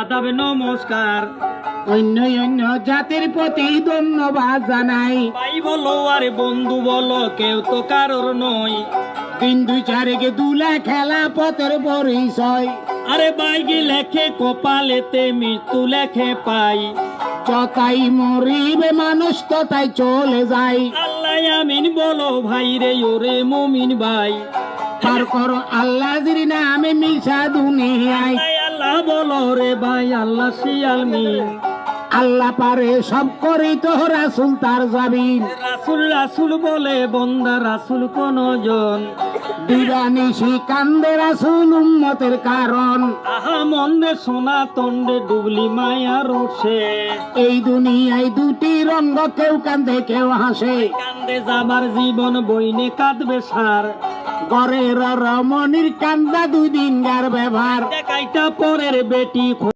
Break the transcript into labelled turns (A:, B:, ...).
A: আদাব নমস্কার।
B: অন্য অন্য জাতির প্রতি ধন্যবাদ জানাই।
A: ভাই বলো আরে বন্ধু বলো কেউ তো কারোর নয়।
B: তিন দুই চারেকে দুলা খেলা পথের পরিচয়।
A: আরে বাইকে লেখে কপালেতে মৃত্যু লেখে পাই।
B: চতাই মরিবে মানুষ তো তাই চলে যায়
A: আল্লাহ আমিন বলো ভাই রে ওরে মুমিন ভাই।
B: পার করো আল্লাহ নামে মিশা দুনিয়ায়।
A: বলো রে ভাই আল্লাহ শিয়াল মিন
B: আল্লাহ পারে সব করি তো রাসুল তার যাবিন
A: রাসুল রাসুল বলে বন্দা রাসুল কোন জন
B: দিবানিশি কান্দে রাসুল উম্মতের কারণ।
A: আহা মন্দে সোনা তন্ডে ডুবলি মায়া রোষে
B: এই দুনিয়ায় দুটি রঙ্গ কেউ কান্দে কেউ হাসে।
A: কান্দে যাবার জীবন বইনে কাঁদবে সার।
B: গরের রমণীর কান্দা দুই দিন গার ব্যবহার।
A: পরের বেটি